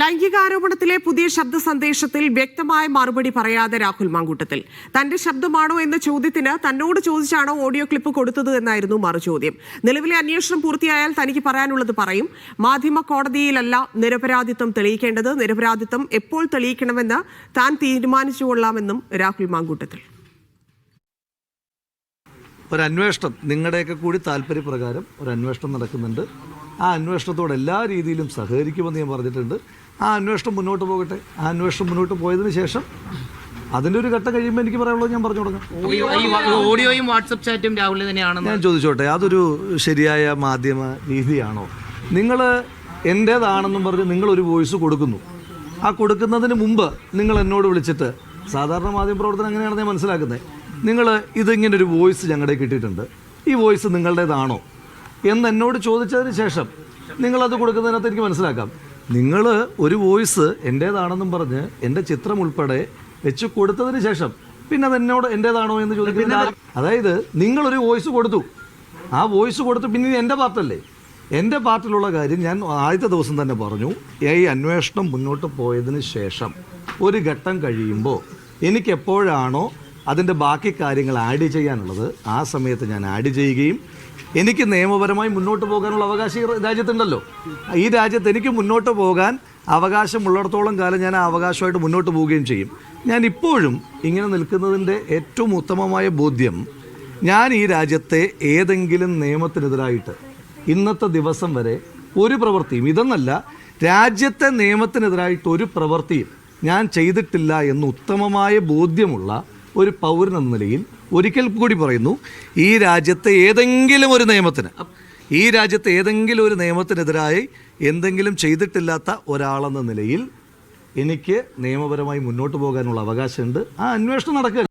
ലൈംഗികാരോപണത്തിലെ പുതിയ ശബ്ദ സന്ദേശത്തിൽ വ്യക്തമായ മറുപടി പറയാതെ രാഹുൽ മാങ്കൂട്ടത്തിൽ. തന്റെ ശബ്ദമാണോ എന്ന ചോദ്യത്തിന് തന്നോട് ചോദിച്ചാണോ ഓഡിയോ ക്ലിപ്പ് കൊടുത്തത് എന്നായിരുന്നു മറുചോദ്യം. നിലവിലെ അന്വേഷണം പൂർത്തിയായാൽ തനിക്ക് പറയാനുള്ളത് പറയും. മാധ്യമ കോടതിയിലല്ല നിരപരാധിത്വം തെളിയിക്കേണ്ടത്. നിരപരാധിത്വം എപ്പോൾ തെളിയിക്കണമെന്ന് താൻ തീരുമാനിച്ചുകൊള്ളാമെന്നും രാഹുൽ മാങ്കൂട്ടത്തിൽ. ഒരു അന്വേഷണം നിങ്ങളുടെയൊക്കെ കൂടി താല്പര്യപ്രകാരം ഒരു അന്വേഷണം നടക്കുന്നുണ്ട്. ആ അന്വേഷണത്തോട് എല്ലാ രീതിയിലും സഹകരിക്കുമെന്ന് ഞാൻ പറഞ്ഞിട്ടുണ്ട്. ആ അന്വേഷണം മുന്നോട്ട് പോകട്ടെ. ആ അന്വേഷണം മുന്നോട്ട് പോയതിന് ശേഷം അതിന്റെ ഒരു ഘട്ടം കഴിയുമ്പോൾ എനിക്ക് പറയാനുള്ളത് ഞാൻ പറഞ്ഞു തുടങ്ങാം. ഓഡിയോയും വാട്സപ്പ് ചാറ്റും രാഹുലിന് തന്നെയാണ് ഞാൻ ചോദിച്ചോട്ടെ അതൊരു ശരിയായ മാധ്യമ രീതിയാണോ? നിങ്ങൾ എന്റേതാണെന്നും പറഞ്ഞ് നിങ്ങളൊരു വോയിസ് കൊടുക്കുന്നു. ആ കൊടുക്കുന്നതിന് മുമ്പ് നിങ്ങൾ എന്നോട് വിളിച്ചിട്ട് സാധാരണ മാധ്യമ പ്രവർത്തനം എങ്ങനെയാണെന്ന് ഞാൻ മനസ്സിലാക്കുന്നത് നിങ്ങൾ ഇതിങ്ങനെ ഒരു വോയിസ് ഞങ്ങളുടെ കിട്ടിയിട്ടുണ്ട്. ഈ വോയിസ് നിങ്ങളുടേതാണോ? എന്ന് എന്നോട് ചോദിച്ചതിന് ശേഷം നിങ്ങളത് കൊടുക്കുന്നതിനകത്ത് എനിക്ക് മനസ്സിലാക്കാം. നിങ്ങൾ ഒരു വോയിസ് എന്റേതാണെന്നും പറഞ്ഞ് എന്റെ ചിത്രം ഉൾപ്പെടെ വെച്ച് കൊടുത്തതിന് ശേഷം പിന്നെ അത് എന്നോട് എന്റേതാണോ എന്ന് ചോദിക്കുന്നത് അതായത് നിങ്ങളൊരു വോയിസ് കൊടുത്തു. ആ വോയിസ് കൊടുത്തു പിന്നെ എന്റെ പാർട്ടല്ലേ? എന്റെ പാർട്ടിലുള്ള കാര്യം ഞാൻ ആദ്യത്തെ ദിവസം തന്നെ പറഞ്ഞു. ഈ അന്വേഷണം മുന്നോട്ട് പോയതിന് ശേഷം ഒരു ഘട്ടം കഴിയുമ്പോൾ എനിക്ക് എപ്പോഴാണോ അതിന്റെ ബാക്കി കാര്യങ്ങൾ ആഡ് ചെയ്യാനുള്ളത് ആ സമയത്ത് ഞാൻ ആഡ് ചെയ്യുകയും എനിക്ക് നിയമപരമായി മുന്നോട്ട് പോകാനുള്ള അവകാശം രാജ്യത്തുണ്ടല്ലോ. ഈ രാജ്യത്ത് എനിക്ക് മുന്നോട്ട് പോകാൻ അവകാശമുള്ളിടത്തോളം കാലം ഞാൻ ആ അവകാശമായിട്ട് മുന്നോട്ട് പോവുകയും ചെയ്യും. ഞാൻ ഇപ്പോഴും ഇങ്ങനെ നിൽക്കുന്നതിന്റെ ഏറ്റവും ഉത്തമമായ ബോധ്യം ഞാൻ ഈ രാജ്യത്തെ ഏതെങ്കിലും നിയമത്തിനെതിരായിട്ട് ഇന്നത്തെ ദിവസം വരെ ഒരു പ്രവൃത്തിയും ഇതെന്നല്ല രാജ്യത്തെ നിയമത്തിനെതിരായിട്ട് ഒരു പ്രവൃത്തിയും ഞാൻ ചെയ്തിട്ടില്ല എന്ന് ഉത്തമമായ ബോധ്യമുള്ള ഒരു പൗരൻ എന്ന നിലയിൽ ഒരിക്കൽ കൂടി പറയുന്നു ഈ രാജ്യത്തെ ഏതെങ്കിലും ഒരു നിയമത്തിന് ഈ രാജ്യത്തെ ഏതെങ്കിലും ഒരു നിയമത്തിനെതിരായി എന്തെങ്കിലും ചെയ്തിട്ടില്ലാത്ത ഒരാളെന്ന നിലയിൽ എനിക്ക് നിയമപരമായി മുന്നോട്ട് പോകാനുള്ള അവകാശമുണ്ട്. ആ അന്വേഷണം നടക്കുക